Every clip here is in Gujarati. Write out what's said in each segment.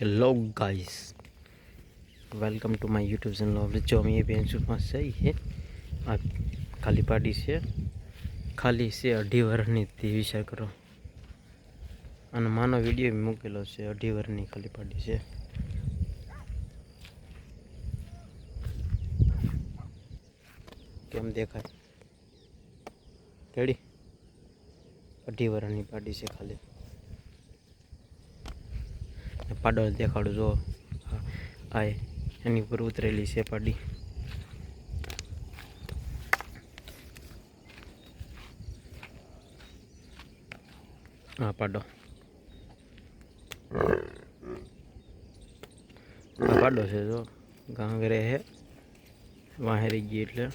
Hello guys welcome to my YouTube channel હવે જો અમે બેન્ચમાં છે આ ખાલી પાડી છે. ખાલી છે અઢી વર્ષની તે વિચાર કરો. અને માનો વીડિયો મૂકેલો છે, અઢી વર્ષની ખાલી પાડી છે. કેમ દેખાય? કેડી અઢી વર્ષની પાડી છે ખાલી. પાડો દેખાડું, જો. આ- એની ઉપર ઉતરેલી છે પાડી. હા, પાડો. આ પાડો છે, જો. ગાંગરે હે. વાહેરી ગઈ એટલે.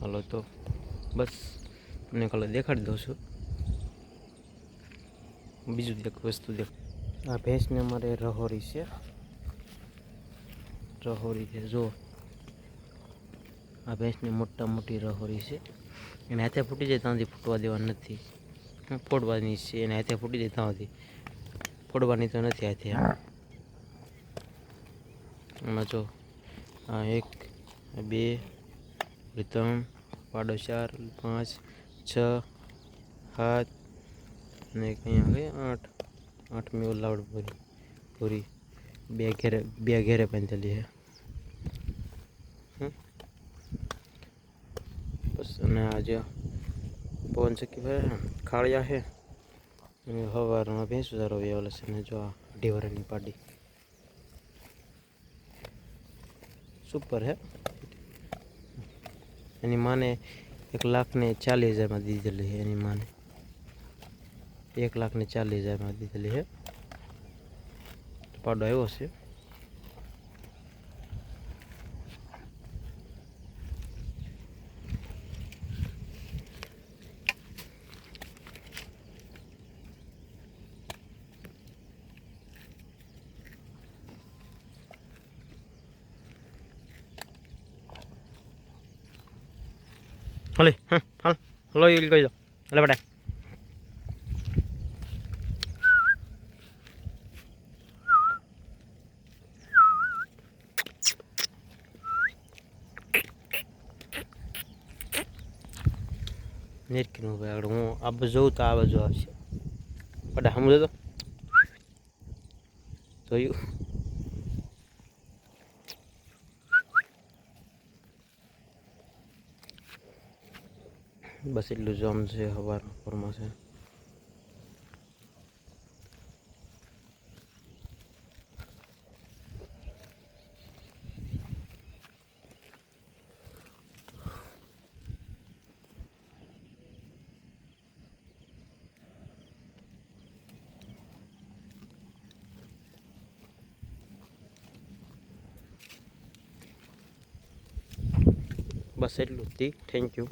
હાલો તો, બસ. તમને કલર દેખાડી દઉં છું. બીજું એક વસ્તુ દેખ. આ ભેંસને અમારે રહોરી છે. રહોરી છે જો આ ભેંસની મોટા મોટી રહોરી છે. એને હાથે ફૂટી જાય ત્યાંથી ફૂટવા દેવા નથી. ફોડવાની છે, એને હાથે ફૂટી જાય ત્યાંથી. ફોડવાની તો નથી હાથે. એમાં જો, આ એક બે ત્રણ પાડો ચાર, પાંચ, છ, સાત ને એક અહીંયા ગઈ આઠ આઠમી ઓલાવડ પૂરી પૂરી બે ઘેરે બે ઘેરે બાંધેલી છે હમ. બસ અને આજે પવન ચક્કી ભાઈ ખાળિયા છે અને સવારમાં ભેંસ સુધારો વેવાલે છે ને જો આ અઢી વર્ષની પાડી સુપર હે એની માને એક લાખ ને ચાલીસ હજારમાં દીધેલી છે એની માને એક લાખ ને ચાલીસ હજારમાં દીધેલી છે પાડો આવ્યો છે હલે હા હાલ હલો એ કહી દો હલે બેટા નિરકીનું ભાઈ આગળ હું આ બાજુ જોઉં તો આ બાજુ આવશે. પણ સમજો તો જોયું? બસ એટલું જોમ છે સવારમાં ફોરમાં છે. બસ એટલું જ થેન્ક યુ